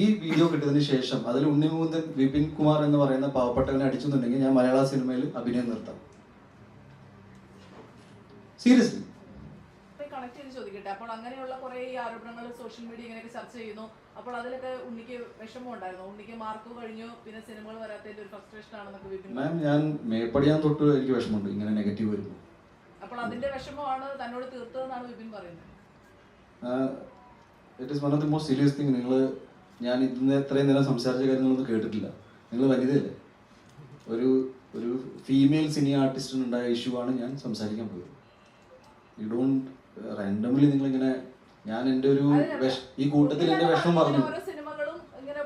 ഈ വീഡിയോ കിട്ടിയതിന് ശേഷം അതിൽ ഉണ്ണിമുകുന്ദൻ വിപിൻ കുമാർ എന്ന് പറയുന്ന പാവപ്പെട്ടവനെ അടിച്ചെന്നുണ്ടെങ്കിൽ ഞാൻ മലയാള സിനിമയിൽ അഭിനയം നിർത്താം. സീരിയസ്ലി കണക്ട് ചെയ്ത് ചോദിക്കട്ടെ. അപ്പോൾ അങ്ങനെയുള്ള കുറെ ഈ ആരോപണങ്ങൾ സോഷ്യൽ മീഡിയ ഇങ്ങനെയൊക്കെ ചർച്ച ചെയ്യുന്നു. അപ്പോൾ അതിലൊക്കെ ഉണ്ണിക്ക് വിഷമം ഉണ്ടായിരുന്നു. ഉണ്ണിക്ക് മാർക്ക് കഴിഞ്ഞു. പിന്നെ സിനിമകൾ വരാത്തതിന്റെ ഒരു ഫ്രസ്ട്രേഷൻ ആണെന്നൊക്കെ മാം ഞാൻ മേപ്പടിയാൻ തൊട്ട് എനിക്ക് വിഷമമുണ്ട്. ഇങ്ങനെ നെഗറ്റീവ് വരുമ്പോൾ. അപ്പോൾ അതിന്റെ വിഷമമാണ് തന്നോട് തീർത്തതെന്നാണ് വിപിൻ പറയുന്നത്. It is one of the most serious thing നിങ്ങൾ ഞാൻ ഇന്ന് ഇത്രയും നേരം സംസാരിച്ച കാര്യങ്ങളൊന്നും കേട്ടിട്ടില്ല. നിങ്ങൾ വനിതയല്ലേ? ഒരു ഒരു ഫീമെയിൽ സിനി ആർട്ടിസ്റ്റിന് ഉണ്ടായ ഇഷ്യൂ ആണ് ഞാൻ സംസാരിക്കാൻ പോയത്. യു ഡോണ്ട് റാൻഡംലി നിങ്ങൾ നിങ്ങളിങ്ങനെ ഞാൻ എന്റെ ഒരു ഈ കൂട്ടത്തിൽ എന്റെ വിഷമം പറഞ്ഞു ഇങ്ങനെ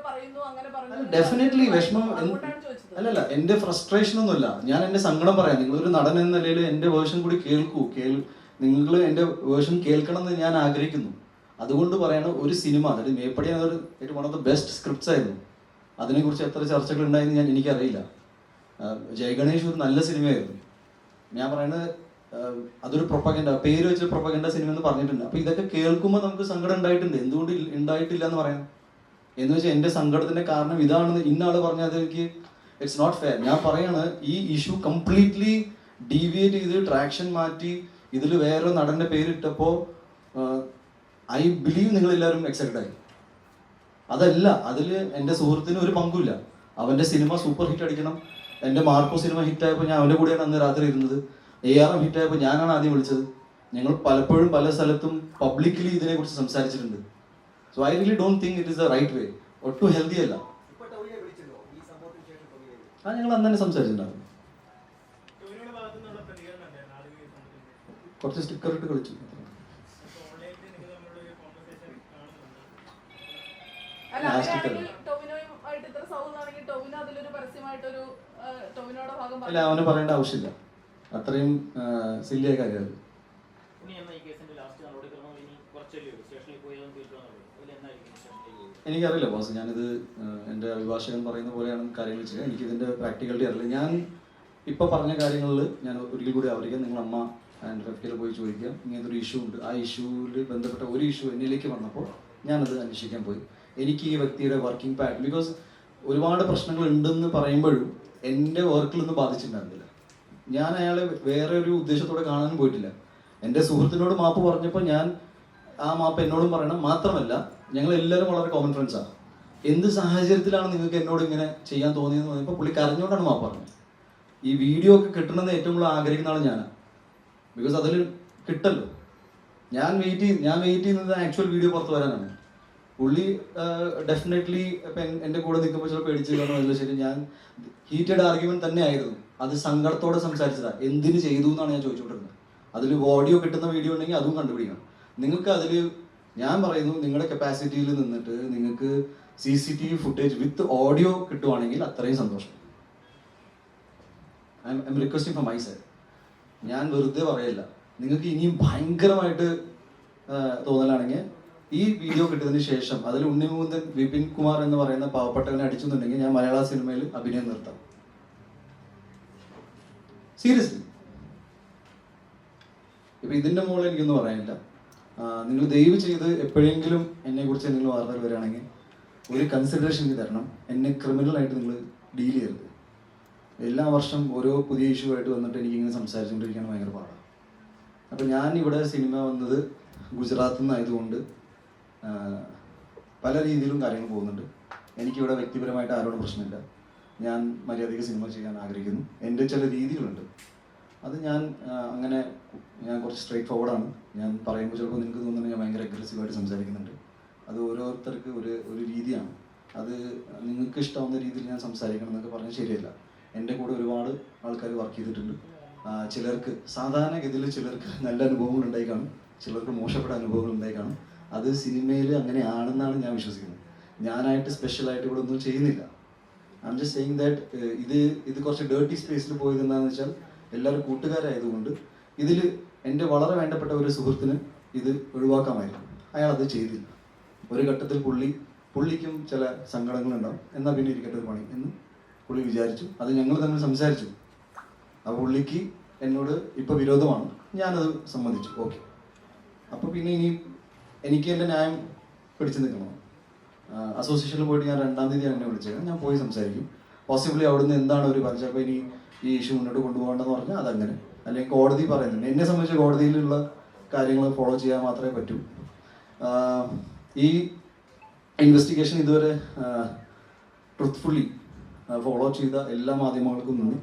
ഡെഫിനറ്റ്ലി വിഷമം അല്ലല്ല എന്റെ ഫ്രസ്ട്രേഷൻ ഒന്നുമില്ല. ഞാൻ എന്റെ സങ്കടം പറയാം. നിങ്ങളൊരു നടൻ എന്ന നിലയിൽ എന്റെ വേർഷൻ കൂടി കേൾക്കൂ. കേൾ നിങ്ങൾ എന്റെ വേർഷൻ കേൾക്കണം എന്ന് ഞാൻ ആഗ്രഹിക്കുന്നു. അതുകൊണ്ട് പറയണ ഒരു സിനിമ അതായത് മേപ്പടി എന്നൊരു ഏറ്റവും one of the best scripts ആയിരുന്നു. അതിനെക്കുറിച്ച് എത്ര ചർച്ചകൾ ഉണ്ടായെന്ന് ഞാൻ എനിക്കറിയില്ല. ജയഗണേഷ് ഒരു നല്ല സിനിമയായിരുന്നു. ഞാൻ പറയുന്നത് അതൊരു പ്രൊപ്പഗൻഡ പേര് വെച്ച പ്രൊപ്പഗൻഡ സിനിമ എന്ന് പറഞ്ഞിട്ടുണ്ട്. അപ്പൊ ഇതൊക്കെ കേൾക്കുമ്പോൾ നമുക്ക് സങ്കടം ഉണ്ടായിട്ടുണ്ട്. എന്തുകൊണ്ട് ഉണ്ടായിട്ടില്ല എന്ന് പറയാം. എന്ന് വെച്ചാൽ എന്റെ സങ്കടത്തിന്റെ കാരണം ഇതാണെന്ന് ഇന്നാൾ പറഞ്ഞാൽ അത് എനിക്ക് ഇറ്റ്സ് നോട്ട് ഫെയർ ഞാൻ പറയാണ് ഈ ഇഷ്യൂ കംപ്ലീറ്റ്ലി ഡീവിയേറ്റ് ചെയ്ത് ട്രാക്ഷൻ മാറ്റി ഇതിൽ വേറെ നടന്റെ പേരിട്ടപ്പോ ഐ ബിലീവ് നിങ്ങൾ എല്ലാവരും എക്സൈറ്റഡ് ആയി. അതല്ല അതിൽ എന്റെ സുഹൃത്തിന് ഒരു പങ്കുമില്ല. അവന്റെ സിനിമ സൂപ്പർ ഹിറ്റ് അടിക്കണം. എന്റെ മാർക്കോ സിനിമ ഹിറ്റ് ആയപ്പോൾ ഞാൻ അവന്റെ കൂടെയാണ് അന്ന് രാത്രി ഇരുന്നത്. എ ആർ എം ഹിറ്റ് ആയപ്പോൾ ഞാനാണ് ആദ്യം വിളിച്ചത്. ഞങ്ങൾ പലപ്പോഴും പല സ്ഥലത്തും പബ്ലിക്കലി ഇതിനെക്കുറിച്ച് സംസാരിച്ചിട്ടുണ്ട്. So I really don't think it is the right way ഒട്ടും ഹെൽത്തി അല്ല. ആ ഞങ്ങൾ അന്ന് തന്നെ സംസാരിച്ചിട്ടുണ്ടായിരുന്നു? കുറച്ച് സ്റ്റിക്കർ ഇട്ട് കളിച്ചു അപ്പോൾ ഓൺലൈനിൽ നിങ്ങൾ തമ്മിലുള്ള ഒരു കോൺവെർസേഷൻ കാണുന്നുണ്ട് അല്ല Last അങ്ങനെയാണെങ്കിൽ ടോവിനോയുമായിട്ട് ഇത്ര സൗഹൃദമാണെങ്കിൽ ടോവിനോ അതിലൊരു പരസ്യമായിട്ടൊരു ആ, ടോവിനോയുടെ ഭാഗം അല്ല പറഞ്ഞു അവന് പറയേണ്ട ആവശ്യമില്ല അത്രയും സില്ലിയായ കാര്യമാണ് ഇനി എന്നാ ഈ കേസിന്റെ ലാസ്റ്റ് നടപടിക്രമം ഇനി കുറച്ചല്ലേ ഉള്ളൂ സ്റ്റേഷനിൽ പോയി അവന് പറയേണ്ട ആവശ്യമില്ല. അത്രയും സില്ലിയ കാര്യമാണ് എനിക്കറിയില്ല ബോസ്. ഞാനിത് എന്റെ അഭിഭാഷകൻ പറയുന്ന പോലെയാണ് കാര്യങ്ങൾ ചെയ്യുക. എനിക്ക് ഇതിന്റെ പ്രാക്ടിക്കാലിറ്റി അറിയില്ല. ഞാൻ ഇപ്പോൾ പറഞ്ഞ കാര്യങ്ങളിൽ ഞാൻ ഒരിക്കൽ കൂടി ആവർത്തിക്കാം. നിങ്ങൾ അമ്മ ആൻഡ് റെഫ്റ്റിൽ പോയി ചോദിക്കാം ഇങ്ങനത്തെ ഒരു ഇഷ്യൂ ഉണ്ട്. ആ ഇഷ്യൂവിൽ ബന്ധപ്പെട്ട ഒരു ഇഷ്യൂ എന്നിലേക്ക് വന്നപ്പോൾ ഞാനത് അന്വേഷിക്കാൻ പോയി. എനിക്ക് ഈ വ്യക്തിയുടെ വർക്കിംഗ് പാറ്റേൺ ബിക്കോസ് ഒരുപാട് പ്രശ്നങ്ങൾ ഉണ്ടെന്ന് പറയുമ്പോഴും എന്റെ വർക്കിലൊന്നും ബാധിച്ചിട്ടുണ്ടായിരുന്നില്ല. ഞാൻ അയാളെ വേറെ ഒരു ഉദ്ദേശത്തോടെ കാണാനും പോയിട്ടില്ല. എന്റെ സുഹൃത്തിനോട് മാപ്പ് പറഞ്ഞപ്പോൾ ഞാൻ ആ മാപ്പ് എന്നോടും പറയണം. മാത്രമല്ല ഞങ്ങൾ എല്ലാവരും വളരെ കോമൺ ഫ്രണ്ട്സാണ് എന്ത് സാഹചര്യത്തിലാണ് നിങ്ങൾക്ക് എന്നോട് ഇങ്ങനെ ചെയ്യാൻ തോന്നിയെന്ന് പറഞ്ഞപ്പോൾ പുള്ളി കരഞ്ഞോണ്ടാണ് മാപ്പ് പറഞ്ഞത്. ഈ വീഡിയോ ഒക്കെ കിട്ടണമെന്ന് ഏറ്റവും കൂടുതൽ ആഗ്രഹിക്കുന്ന ആൾ ഞാനാണ് ബിക്കോസ് അതിൽ കിട്ടല്ലോ. ഞാൻ വെയിറ്റ് ചെയ്ത് ഞാൻ വെയിറ്റ് ചെയ്യുന്നത് ആക്ച്വൽ വീഡിയോ പുറത്ത് വരാനാണ്. പുള്ളി ഡെഫിനറ്റ്ലി ഇപ്പൊ എന്റെ കൂടെ നിൽക്കുമ്പോൾ ചിലപ്പോൾ പേടിച്ച് കാണുമല്ലോ ശരി ഞാൻ ഹീറ്റഡ് ആർഗ്യുമെന്റ് തന്നെ ആയിരുന്നു അത് സങ്കടത്തോടെ സംസാരിച്ചതാ. എന്തിന് ചെയ്തു എന്നാണ് ഞാൻ ചോദിച്ചുകൊണ്ടിരുന്നത്. അതിൽ ഓഡിയോ കിട്ടുന്ന വീഡിയോ ഉണ്ടെങ്കിൽ അതും കണ്ടുപിടിക്കണം. നിങ്ങൾക്ക് അതിൽ ഞാൻ പറയുന്നു നിങ്ങളുടെ കപ്പാസിറ്റിയിൽ നിന്നിട്ട് നിങ്ങൾക്ക് C C T V footage with audio കിട്ടുവാണെങ്കിൽ അത്രയും സന്തോഷം. I'm requesting for my side ഞാൻ വെറുതെ പറയല്ല. നിങ്ങൾക്ക് ഇനിയും ഭയങ്കരമായിട്ട് തോന്നലാണെങ്കിൽ ഈ വീഡിയോ കിട്ടിയതിന് ശേഷം അതിൽ ഉണ്ണിമുകുന്ദൻ വിപിൻ കുമാർ എന്ന് പറയുന്ന പാവപ്പെട്ടവനെ അടിച്ചെന്നുണ്ടെങ്കിൽ ഞാൻ മലയാള സിനിമയിൽ അഭിനയം നിർത്താം. സീരിയസ്ലി ഇപ്പൊ ഇതിന്റെ മുകളിൽ എനിക്കൊന്നും പറയാനില്ല. നിങ്ങൾ ദയവ് ചെയ്ത് എപ്പോഴെങ്കിലും എന്നെ കുറിച്ച് എന്തെങ്കിലും വാർത്തകൾ വരികയാണെങ്കിൽ ഒരു കൺസിഡറേഷൻ എനിക്ക് തരണം. എന്നെ ക്രിമിനൽ ആയിട്ട് നിങ്ങൾ ഡീൽ ചെയ്യരുത്. എല്ലാ വർഷം ഓരോ പുതിയ ഇഷ്യൂ ആയിട്ട് വന്നിട്ട് എനിക്ക് ഇങ്ങനെ സംസാരിച്ചുകൊണ്ടിരിക്കാൻ ഭയങ്കര പാടാണ് അപ്പോൾ ഞാൻ ഇവിടെ സിനിമ വന്നത് ഗുജറാത്തിൽ നിന്നായതുകൊണ്ട് പല രീതിയിലും കാര്യങ്ങൾ പോകുന്നുണ്ട്. എനിക്കിവിടെ വ്യക്തിപരമായിട്ട് ആരോടും പ്രശ്നമില്ല. ഞാൻ മര്യാദയ്ക്ക് സിനിമ ചെയ്യാൻ ആഗ്രഹിക്കുന്നു. എന്റെ ചില രീതികളുണ്ട്. അത് ഞാൻ അങ്ങനെ ഞാൻ കുറച്ച് സ്ട്രേറ്റ് ഫോർവേഡാണ് ഞാൻ പറയുമ്പോൾ ചിലപ്പോൾ നിങ്ങൾക്ക് തോന്നുന്നത് ഞാൻ ഭയങ്കര അഗ്രസീവായിട്ട് സംസാരിക്കുന്നുണ്ട്. അത് ഓരോരുത്തർക്ക് ഒരു ഒരു രീതിയാണ്. അത് നിങ്ങൾക്ക് ഇഷ്ടമാവുന്ന രീതിയിൽ ഞാൻ സംസാരിക്കണം എന്നൊക്കെ പറഞ്ഞാൽ ശരിയല്ല. എന്റെ കൂടെ ഒരുപാട് ആൾക്കാർ വർക്ക് ചെയ്തിട്ടുണ്ട്. ചിലർക്ക് സാധാരണഗതിയിൽ ചിലർക്ക് നല്ല അനുഭവങ്ങൾ ഉണ്ടായി കാണും ചിലർക്ക് മോശപ്പെട്ട അനുഭവങ്ങൾ ഉണ്ടായി കാണും അത് സിനിമയിൽ അങ്ങനെയാണെന്നാണ് ഞാൻ വിശ്വസിക്കുന്നത്. ഞാനായിട്ട് സ്പെഷ്യലായിട്ട് ഇവിടെ ഒന്നും ചെയ്യുന്നില്ല. I'm just saying that ഇത് ഇത് കുറച്ച് ഡേർട്ടി സ്പേസിൽ പോയത് എന്താണെന്ന് വെച്ചാൽ എല്ലാവരും കൂട്ടുകാരായതുകൊണ്ട് ഇതിൽ എന്റെ വളരെ വേണ്ടപ്പെട്ട ഒരു സുഹൃത്തിന് ഇത് ഒഴിവാക്കാമായിരുന്നു. അയാൾ അത് ചെയ്തില്ല. ഒരു ഘട്ടത്തിൽ പുള്ളി പുള്ളിക്കും ചില സങ്കടങ്ങളുണ്ടാവും. എന്നാൽ പിന്നെ ഇരിക്കട്ടെ ഒരു പണി എന്ന് പുള്ളി വിചാരിച്ചു. അത് ഞങ്ങൾ തമ്മിൽ സംസാരിച്ചു. ആ പുള്ളിക്ക് എന്നോട് ഇപ്പോൾ വിരോധമാണ്. ഞാനത് സമ്മതിച്ചു. ഓക്കെ അപ്പോൾ പിന്നെ ഇനി എനിക്ക് എന്റെ ന്യായം പിടിച്ചു നിൽക്കണം. അസോസിയേഷനിൽ പോയിട്ട് ഞാൻ രണ്ടാം തീയതി എന്നെ വിളിച്ചത് ഞാൻ പോയി സംസാരിക്കും. പോസിബിളി അവിടുന്ന് എന്താണ് ഒരു പറഞ്ഞത്? അപ്പോൾ ഇനി ഈ ഇഷ്യൂ മുന്നോട്ട് കൊണ്ടുപോകേണ്ടതെന്ന് പറഞ്ഞാൽ അതങ്ങനെ. അല്ലെങ്കിൽ കോടതി പറയുന്നുണ്ട്. എന്നെ സംബന്ധിച്ച് കോടതിയിലുള്ള കാര്യങ്ങൾ ഫോളോ ചെയ്യാൻ മാത്രമേ പറ്റൂ. ഈ ഇൻവെസ്റ്റിഗേഷൻ ഇതുവരെ ട്രുത്ത്ഫുള്ളി ഫോളോ ചെയ്ത എല്ലാ മാധ്യമങ്ങൾക്കും നന്ദി.